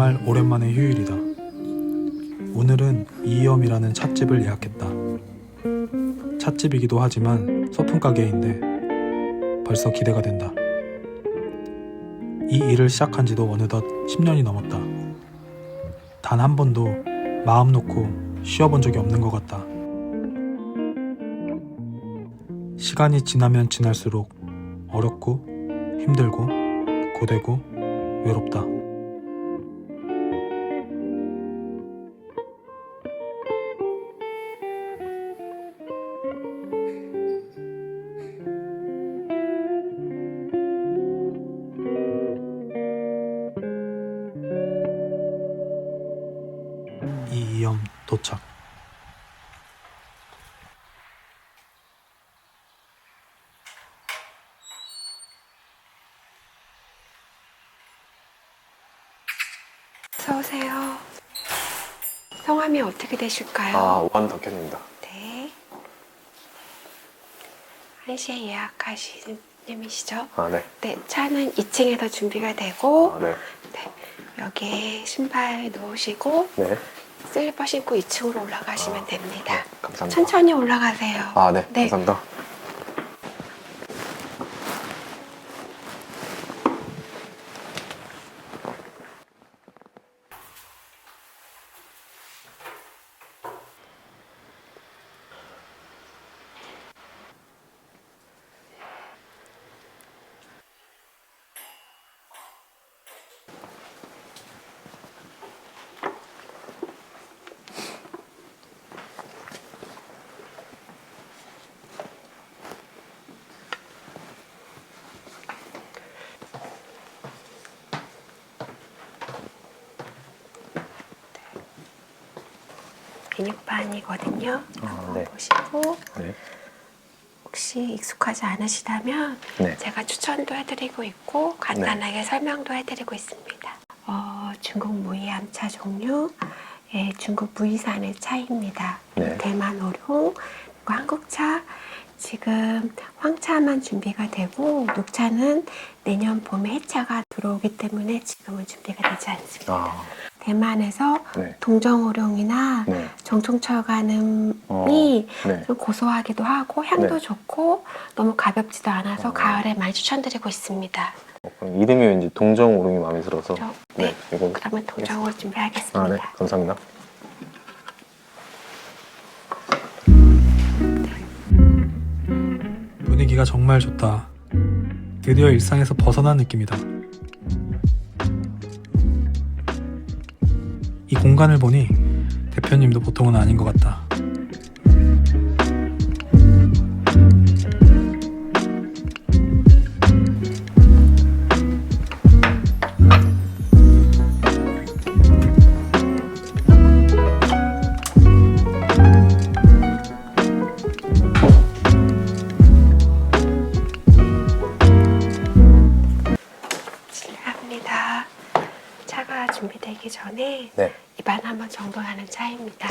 정말 오랜만의 휴일이다. 오늘은 이염이라는 찻집을 예약했다. 찻집이기도 하지만 소품 가게인데 벌써 기대가 된다. 이 일을 시작한 지도 어느덧 10년이 넘었다. 단 한 번도 마음 놓고 쉬어본 적이 없는 것 같다. 시간이 지나면 지날수록 어렵고 힘들고 고되고 외롭다. 오세요. 성함이 어떻게 되실까요? 아, 오한 덕현입니다. 네. 1시에 예약하신 님이시죠? 아, 네. 네, 차는 2층에서 준비가 되고 아, 네. 네, 여기에 신발 놓으시고 네. 슬리퍼 신고 2층으로 올라가시면 아, 됩니다. 네, 감사합니다. 천천히 올라가세요. 아, 네. 네. 감사합니다. 메뉴판이거든요. 아, 한번 네. 보시고 네. 혹시 익숙하지 않으시다면 네. 제가 추천도 해드리고 있고 간단하게 설명도 해드리고 있습니다. 어, 중국 무이암차 종류, 예, 중국 무이산의 차입니다. 네. 대만 오룡, 그리고 한국차, 지금 황차만 준비가 되고 녹차는 내년 봄에 해차가 들어오기 때문에 지금은 준비가 되지 않습니다. 아, 대만에서 네. 동정오룡이나 네. 정통철가늠이 어, 네. 좀 고소하기도 하고 향도 네. 좋고 너무 가볍지도 않아서 어. 가을에 많이 추천드리고 있습니다. 어, 그럼 이름이 왠지 동정오룡이 마음에 들어서. 저- 네. 이거. 그러면 동정으로 준비하겠습니다. 아, 네. 감사합니다. 분위기가 정말 좋다. 드디어 일상에서 벗어난 느낌이다. 이 공간을 보니 대표님도 보통은 아닌 것 같다.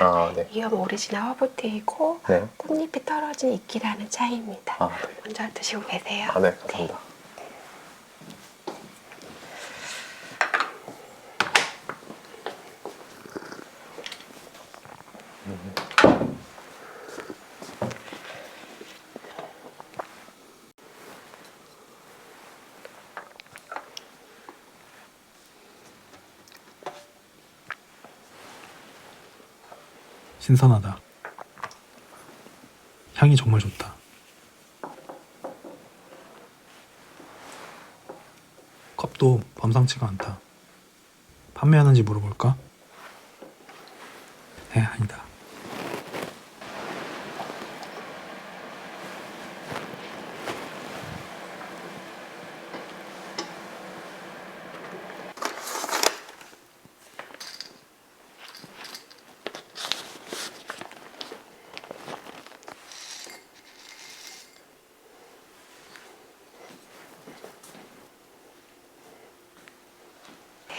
아, 네. 이건 오리지널 허브티이고 네. 꽃잎이 떨어진 이끼라는 차입니다. 아, 네. 먼저 드시고 계세요. 아, 네. 감사합니다. 신선하다. 향이 정말 좋다. 컵도 범상치가 않다. 판매하는지 물어볼까? 네, 아니다.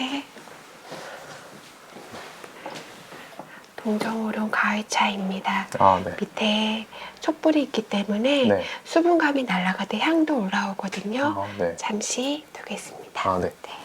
네. 동정오룡 가위차입니다. 아, 네. 밑에 촛불이 있기 때문에 네. 수분감이 날아가도 향도 올라오거든요. 아, 네. 잠시 두겠습니다. 아, 네. 네.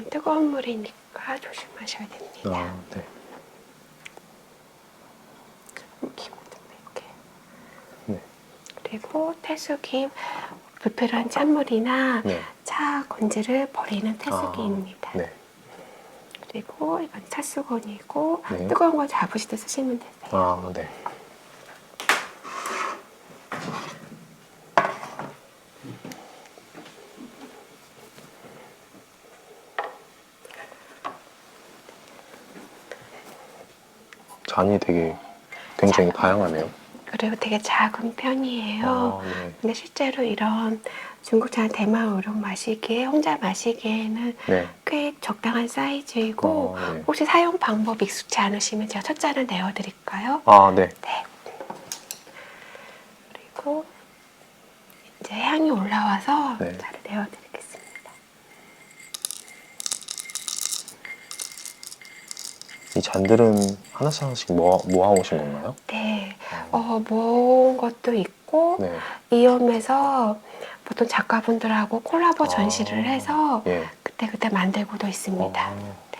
뜨거운 물이니까 조심하셔야 됩니다. 아, 네. 이렇게. 네. 그리고 태수기 불필요한 찬물이나 네. 차 건지를 버리는 태수기입니다. 네. 그리고 이건 차수건이고 네. 뜨거운 거 잡으실 때 쓰시면 되세요. 아, 네. 잔이 되게 굉장히 다양하네요. 그리고 되게 작은 편이에요. 아, 네. 근데 실제로 이런 중국차 대만 우롱 마시기에 혼자 마시기에는 네. 꽤 적당한 사이즈이고 아, 네. 혹시 사용 방법 익숙치 않으시면 제가 첫 잔을 내어드릴까요? 아, 네. 네. 그리고 이제 향이 올라와서 네. 잔을 내어드리겠습니다. 이 잔들은 하나씩 하나씩 모아, 모아오신 건가요? 네, 어, 모은 것도 있고 네. 이홈에서 보통 작가분들하고 콜라보 아. 전시를 해서 예. 그때 그때 만들고도 있습니다. 아,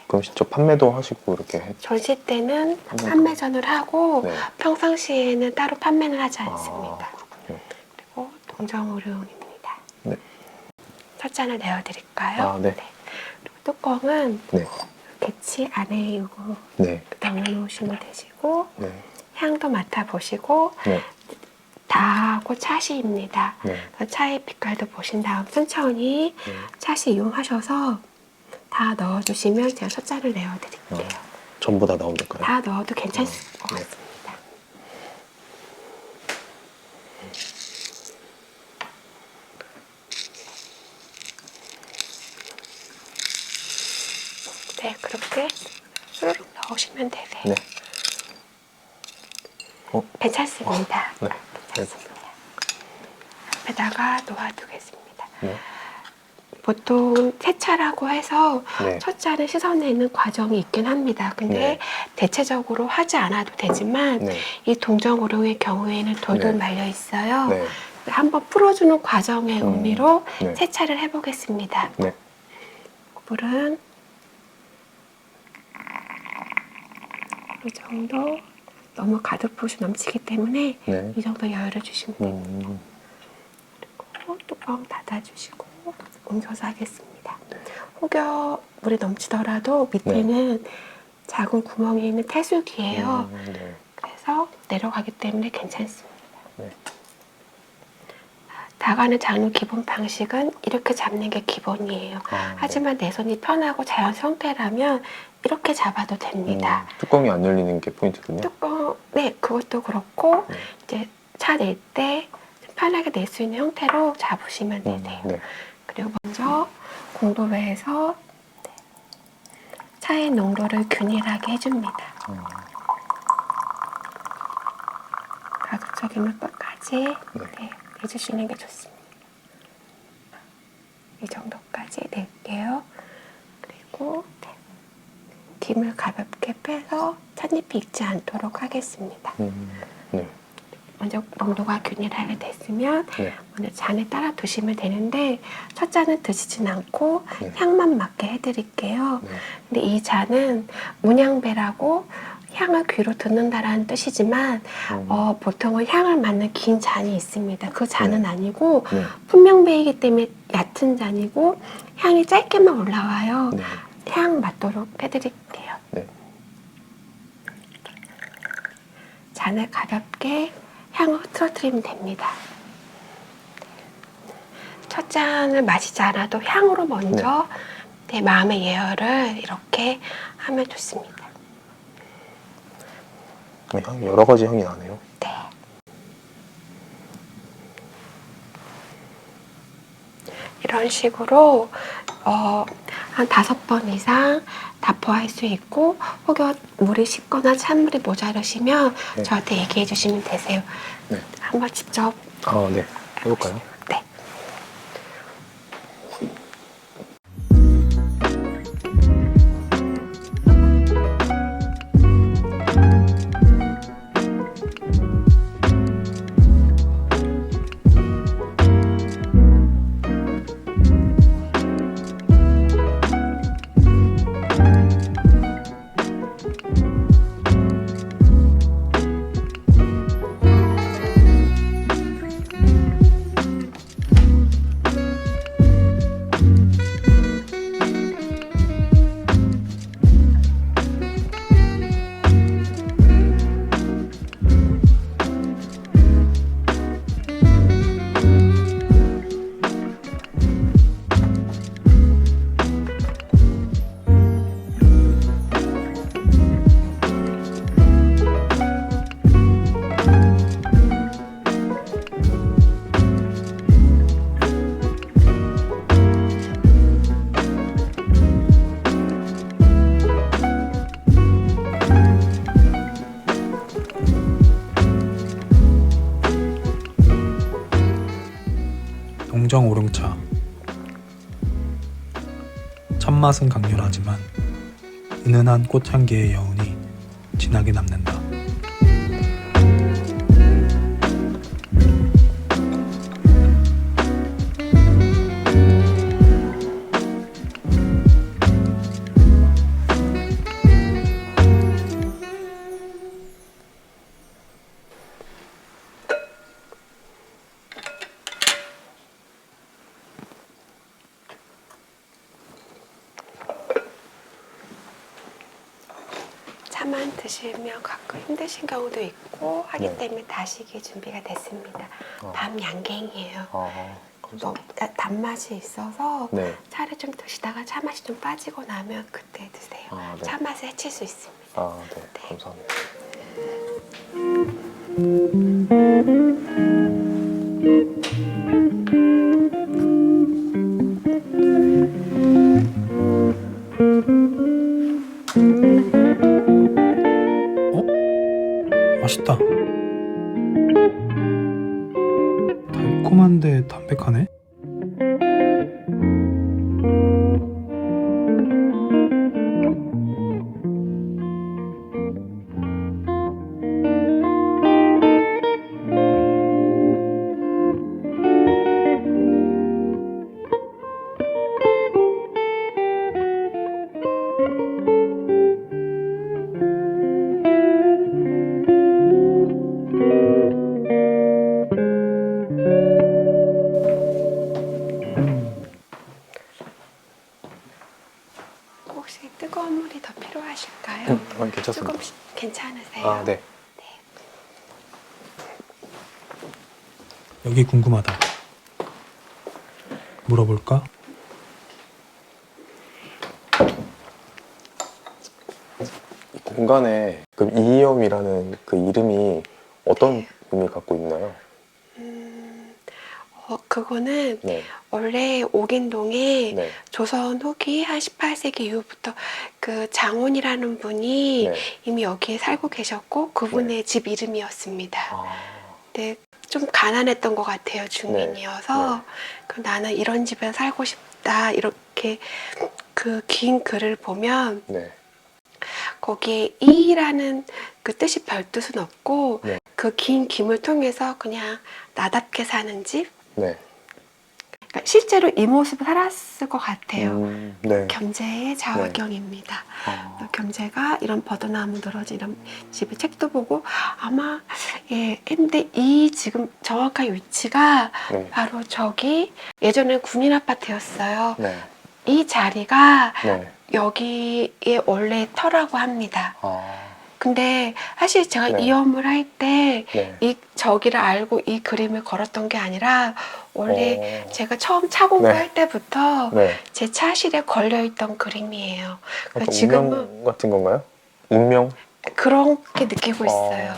그럼 직접 판매도 하시고 이렇게 해? 전시 때는. 판매전을 하고 네. 평상시에는 따로 판매는 하지 아, 않습니다. 그렇군요. 그리고 동정오룡입니다. 네. 첫 잔을 내어드릴까요? 아, 네. 그리고 뚜껑은 네. 개치 안에 이거 네. 넣어놓으시면 되시고 네. 향도 맡아보시고 네. 다하고 차시입니다. 네. 차의 빛깔도 보신 다음 천천히 네. 차시 이용하셔서 다 넣어주시면 제가 첫 잔을 내어드릴게요. 전부 다 나오면 될까요? 다 넣어도 괜찮을 어, 것 네. 같습니다. 네, 그렇게 수르륵 넣으시면 되세요. 네. 어? 괜찮습니다. 네. 괜찮습니다. 앞에다가 놓아두겠습니다. 네. 보통 세차라고 해서 네. 첫 잔을 씻어내는 과정이 있긴 합니다. 근데 네. 대체적으로 하지 않아도 되지만 네. 이 동정오룡의 경우에는 돌돌 네. 말려 있어요. 네. 한번 풀어주는 과정의 음, 의미로 네. 세차를 해보겠습니다. 네. 물은 이 정도 너무 가득 부으시 넘치기 때문에 네. 이 정도 여유를 주시면 돼요. 음, 그리고 뚜껑 닫아주시고 옮겨서 하겠습니다. 네. 혹여 물이 넘치더라도 밑에는 작은 구멍이 있는 태수기예요. 음, 네. 그래서 내려가기 때문에 괜찮습니다. 네. 다가는 장류 기본 방식은 이렇게 잡는 게 기본이에요. 아, 하지만 내 손이 편하고 자연 형태라면 이렇게 잡아도 네. 됩니다. 음, 뚜껑이 안 열리는 게 포인트군요. 뚜껑, 네, 그것도 그렇고 네. 이제 차 낼 때 편하게 낼 수 있는 형태로 잡으시면 음, 되세요. 네. 그리고 먼저 공도배에서 네, 차의 농도를 균일하게 해줍니다. 음, 가급적이면 끝까지 네. 네, 내주시는 게 좋습니다. 이 정도까지 낼게요. 그리고 네, 김을 가볍게 빼서 찻잎이 익지 않도록 하겠습니다. 음, 네. 먼저 농도가 균일하게 됐으면 네. 먼저 잔에 따라 두시면 되는데 첫 잔은 드시진 않고 네. 향만 맡게 해드릴게요. 네. 근데 이 잔은 문양배라고 향을 귀로 듣는다라는 뜻이지만 음, 어, 보통은 향을 맡는 긴 잔이 있습니다. 그 잔은 네. 아니고 네. 분명배이기 때문에 얕은 잔이고 향이 짧게만 올라와요. 네. 향 맡도록 해드릴게요. 네. 잔을 가볍게 향을 흐트러뜨리면 됩니다. 첫 잔을 마시지 않아도 향으로 먼저 내 마음의 예열을 이렇게 하면 좋습니다. 어, 향이 여러 가지 향이 나네요. 네. 이런 식으로 어, 한 다섯 번 이상 다포할 수 있고 혹여 물이 식거나 찬물이 모자르시면 네. 저한테 얘기해 주시면 되세요. 네. 한번 직접 아, 네. 해볼까요? 네. 농정 오룡차. 참맛은 강렬하지만 은은한 꽃향기의 여운이 진하게 남는다. 차만 드시면 가끔 힘드신 경우도 있고 하기 네. 때문에 다시기 준비가 됐습니다. 어. 밤 양갱이에요. 아, 너, 감사합니다. 아, 단맛이 있어서 네. 차를 좀 드시다가 차 맛이 좀 빠지고 나면 그때 드세요. 아, 네. 차 맛을 해칠 수 있습니다. 아, 네. 감사합니다. 맛있다. 달콤한데 담백하네? 아, 네. 여기 궁금하다. 물어볼까? 이 공간에 그 이희엄이라는 그 이름이 어떤 의미를 갖고 있나요? 음, 어, 그거는 네. 원래 옥인동에 네. 조선 후기 한 18세기 이후부터 그 장훈이라는 분이 네. 이미 여기에 살고 계셨고 그분의 집 이름이었습니다. 아, 근데 좀 가난했던 것 같아요 중인이어서 네. 그 나는 이런 집에 살고 싶다 이렇게 그 긴 글을 보면 네. 거기에 이라는 그 뜻이 별 뜻은 없고 네. 그긴 김을 통해서 그냥 나답게 사는 집 네. 그러니까 실제로 이 모습을 살았을 것 같아요. 음, 네. 겸재의 자화경입니다. 아, 겸재가 이런 버드나무 늘어진 이런 집에 책도 보고 아마 예 근데 이 지금 정확한 위치가 네. 바로 저기 예전에 군인 아파트였어요. 네. 이 자리가 네. 여기에 원래 터라고 합니다. 아, 근데 사실 제가 네. 이염을 할때이 네. 저기를 알고 이 그림을 걸었던 게 아니라 원래 어, 제가 처음 차 공부할 때부터 네. 제 차실에 걸려있던 그림이에요. 그러니까 지금은 운명 같은 건가요? 운명? 그렇게 느끼고 있어요.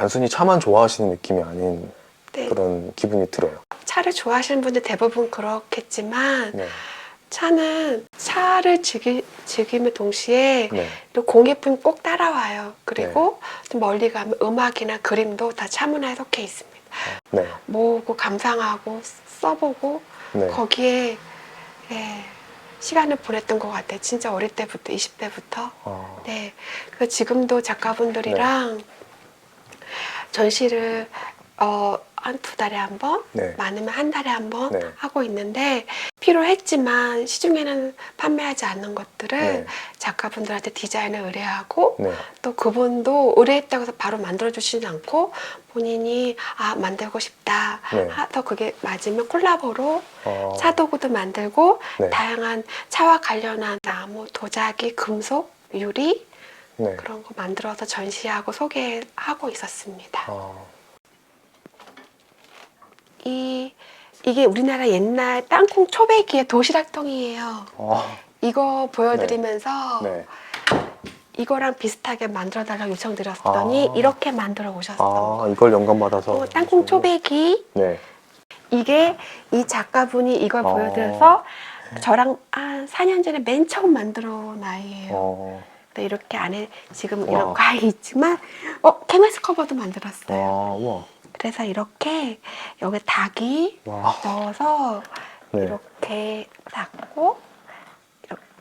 단순히 차만 좋아하시는 느낌이 아닌 네. 그런 기분이 들어요. 차를 좋아하시는 분들 대부분 그렇겠지만 네. 차는 차를 즐기, 즐기며 동시에 네. 또 공예품 꼭 따라와요. 그리고 또 멀리 가면 음악이나 그림도 다 차 문화에 속해 있습니다. 네. 모으고 감상하고 써보고 네. 거기에 예, 시간을 보냈던 것 같아요. 진짜 어릴 때부터 20대부터. 아, 네. 그 지금도 작가분들이랑 네. 전시를 어, 한 두 달에 한 번, 네. 많으면 한 달에 한 번 네. 하고 있는데 필요했지만 시중에는 판매하지 않는 것들을 네. 작가분들한테 디자인을 의뢰하고 네. 또 그분도 의뢰했다고 해서 바로 만들어 주시지 않고 본인이 아 만들고 싶다 네. 하더 그게 맞으면 콜라보로 아, 차도구도 만들고 네. 다양한 차와 관련한 나무, 도자기, 금속, 유리 네. 그런 거 만들어서 전시하고 소개하고 있었습니다. 아, 이 이게 우리나라 옛날 땅콩 초배기의 도시락통이에요. 아, 이거 보여드리면서 네. 이거랑 비슷하게 만들어 달라고 요청드렸더니 아. 이렇게 만들어 오셨어. 아, 이걸 영감받아서. 어, 땅콩 초배기 네. 이게 이 작가분이 이걸 어. 보여드려서 저랑 한 4년 전에 맨 처음 만들어 온 아이예요. 어, 근데 이렇게 안에 지금 와. 이런 과일이 있지만 어 캐머스 커버도 만들었어요. 와, 우와. 그래서 이렇게 여기 닭이 와. 넣어서 네. 이렇게 이렇게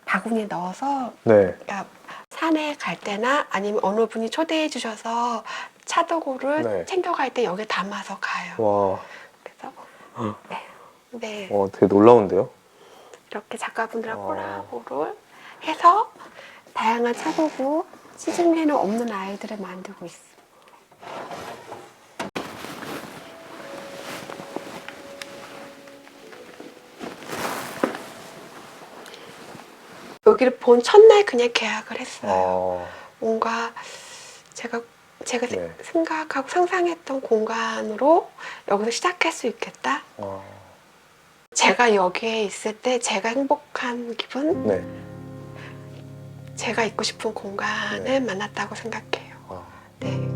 바구니에 넣어서 네. 그러니까 산에 갈 때나 아니면 어느 분이 초대해 주셔서 차도구를 네. 챙겨갈 때 여기 담아서 가요. 와, 그래서 어. 네, 네. 어, 되게 놀라운데요? 이렇게 작가분들하고 와. 콜라보를 해서 다양한 차도구 시중에는 없는 아이들을 만들고 있어요. 여기를 본 첫날 그냥 계약을 했어요. 아, 뭔가 제가 제가 세- 네. 생각하고 상상했던 공간으로 여기서 시작할 수 있겠다. 아, 제가 여기에 있을 때 제가 행복한 기분, 네. 제가 있고 싶은 공간을 네. 만났다고 생각해요. 아, 네.